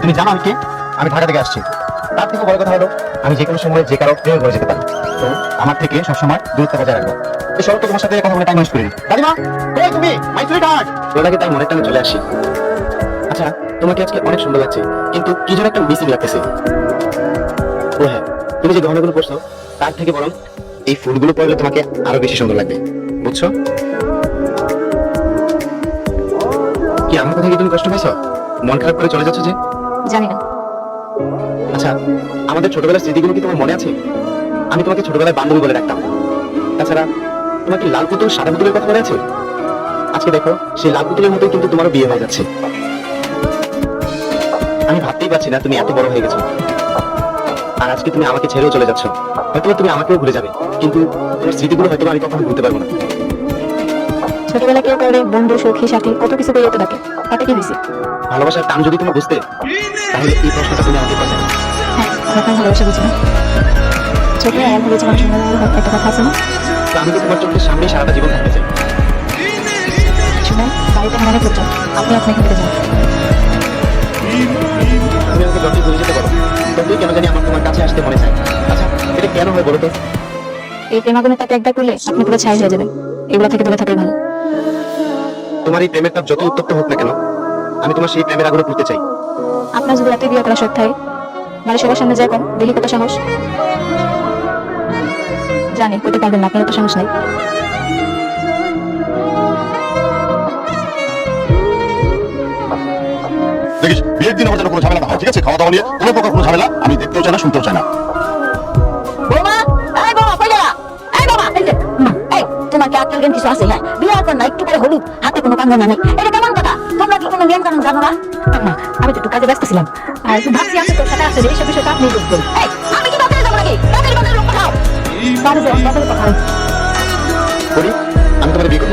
তুমি জানো আমি কে? আমি ঢাকা থেকে আসছি। তার থেকে বড় কথা হলো, আমি যে কোনো সময় যে কারও প্রেমে পড়ে যেতে পারি। তো আমার থেকে সবসময় দূরত্ব বজায় রাখব এই তো তোমার সাথে কথা বলে টাইম ওয়েস্ট করি দাদিমা, কই তুমি? মাই সুইট হার্ট ওনাকে তার মনে টানে চলে আসি। আচ্ছা তোমাকে আজকে অনেক সুন্দর লাগছে, কিন্তু কি যেন একটা মিসিং লাগতেছে। ও হ্যাঁ তুমি যে গহনাগুলো পরছো, তার থেকে বরং এই ফুলগুলো পরলে তোমাকে আরও বেশি সুন্দর লাগবে। বুঝছ? কি আমার কথা কি তুমি কষ্ট পাইছো? মন খারাপ করে চলে যাচ্ছ যে? জানি না। আচ্ছা আমাদের ছোটবেলার স্মৃতিগুলো কি তোমার মনে আছে? আমি তোমাকে ছোটবেলায় বান্ধবী বলে ডাকতাম। তাছাড়া তোমার কি লাল পুতুল সাদা পুতুলের কথা মনে আছে? আজকে দেখো সেই লাল পুতুলের মতোই কিন্তু তোমারও বিয়ে হয়ে যাচ্ছে। আমি ভাবতেই পারছি না তুমি এত বড় হয়ে গেছো। আর আজকে তুমি আমাকে ছেড়েও চলে যাচ্ছ। হয়তো তুমি আমাকেও ভুলে যাবে কিন্তু তোমার স্মৃতিগুলো হয়তো আমি কখনো ভুলতে পারব না। ছোটবেলা কেউ করে বন্ধু সখী সাথী কত কিছু করে যেতে থাকে তাতে কি দিছি ভালোবাসার টান যদি তুমি বুঝতে তাহলে এই প্রশ্নটা তুমি আমাকে করবে। হ্যাঁ আমি ভালোবাসা একটা কথা আছে না? তো তোমার চোখের সামনে সারাটা জীবন থাকতে চাই? বাড়িতে আপনি যান তুমি আমাকে যতই যেতে পারো ততই কেন জানি আমার তোমার কাছে আসতে মনে চায়। আচ্ছা এটা কেন হয় বলো তো? এই প্রেমাগুনের তাকে একবার করলে আপনি পুরো ছাই হয়ে যাবেন। এগুলো থেকে দূরে থাকাই ভালো। তোমার এই প্রেমের তাপ যত উত্তপ্ত হোক না কেন আমি তোমার সেই প্রেমের আগুনে পুড়তে চাই। আপনার যদি রাতে বিয়ে করা শখ থাকে মানে সবার সামনে যায় কোন দেখি কত সাহস? জানি করতে পারবেন না আপনার তো সাহস নাই। দেখিস বিয়ের দিন আমার যেন কোনো ঝামেলা না হয় ঠিক আছে? খাওয়া দাওয়া নিয়ে কোনো প্রকার কোনো ঝামেলা আমি দেখতেও চাই না শুনতেও চাই না। বৌমা এই বৌমা কই গেলা এই বাবা এই যে মা, এই তোমার কি আক্কেল জ্ঞান কিছু আছে? হ্যাঁ বিয়ার পর না একটু করে হলুদ হাতে কোনো কাঙ্গনা নেই। এটা কেমন কি কোনো নিয়ম কানুন জানো না? আম্মা আমি তো একটু কাজে ব্যস্ত ছিলাম। আর ভাবছি আমি তোর সাথে আছে যে এইসব বিষয়টা আপনি বুঝবেন এই আমি কি বাজারে যাব নাকি? তাদের বাজারে লোক পাঠাও। বাড়ি যান বাজারে হয় করি? আমি তোমার বিয়ে করব।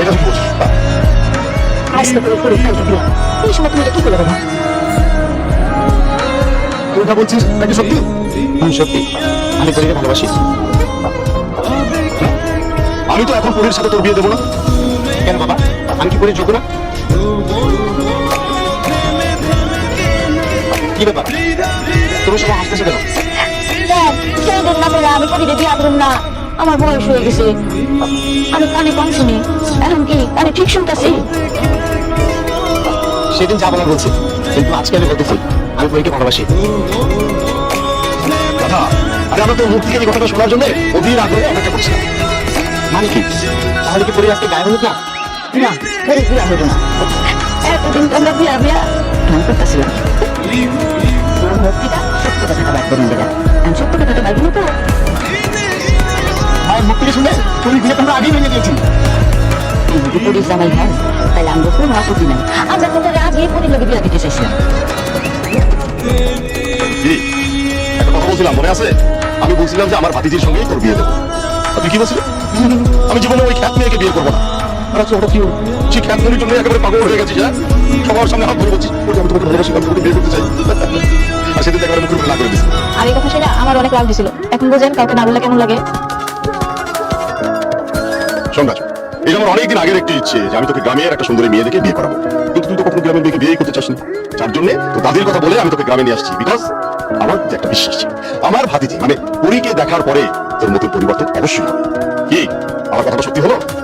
এটা কি বলছিস? বাহ, করে করে কালকে বিয়ে এই সময় তুমি এটা কি করে দেবো? তুই যা বলছিস? তা কি সত্যি? আমি সত্যি। আমি পরীকে ভালোবাসি। আমি তো এখন পরির সাথে তোর বিয়ে দেবো না। কেন বাবা? আমি কি পরীর যোগ্য না? কি ব্যাপার? তুমি সবাই হাসতেছো কেন? বলে আমি কবিতে বিয়া না। আমার বয়স হয়ে গেছে। আমি কানে কম শুনি। এখন কি কানে ঠিক শুনতেছি? সেদিন যা বলার বলছি কিন্তু আজকে আমি বলতেছি আমি পরীকে ভালোবাসি। দাদা আরে আমরা তোর মুখ থেকে কথাটা শোনার জন্য অধীর আগ্রহে অপেক্ষা করছিলাম। মানে কি? তাহলে কি পরী আজকে গায়ে হলুদ না? না ফের বিয়া হইল না। এতদিন তো বিয়া বিয়া ঢং করতেছিলাম। তোর সত্য কথাটা বাইর করুন দেখা আমি সত্য কথাটা বাইর তো মায়ের মুখ শুনে তোর বিয়ে তোমরা আগেই ভেঙে দিয়েছি তুই জামাই হ্যাঁ তাহলে আমরা কোনো আপত্তি নাই। আমরা তোদের আগে পরি লোকে বিয়া দিতে চাইছিলাম। একটা কথা বলছিলাম মনে আছে? আমি বলছিলাম যে আমার ভাতিজির সঙ্গেই তোর বিয়ে দেবো। তুই কি আমি জীবনে ওই খ্যাত মেয়েকে বিয়ে করব না। আর আজকে হঠাৎ কি সেই খ্যাত মেয়ের জন্য একেবারে পাগল হয়ে গেছিস হ্যাঁ সবার সামনে হাত ধরে বলছি, আমি তোমাকে ভালোবাসি আমি তোমাকে বিয়ে করতে চাই। আর সেদিন একেবারে মুখের না করে দিস আর এই কথা শুনে আমার অনেক রাগ দিছিল এখন বুঝেন কাউকে না বললে কেমন লাগে? শোন রাজু এটা আমার অনেকদিন আগের একটি ইচ্ছে যে আমি তোকে গ্রামের একটা সুন্দরী মেয়ে দেখে বিয়ে করাবো। কিন্তু তুই তো কখনো গ্রামের মেয়েকে বিয়ে করতে চাসনি? যার জন্য তো দাদির কথা বলে আমি তোকে গ্রামে নিয়ে আসছি। বিকজ আমার একটা বিশ্বাস আমার ভাতিজি মানে পরীকে দেখার পরে তোর পরিবর্তন অবশ্যই হবে। কি? আমার কথাটা সত্যি হলো?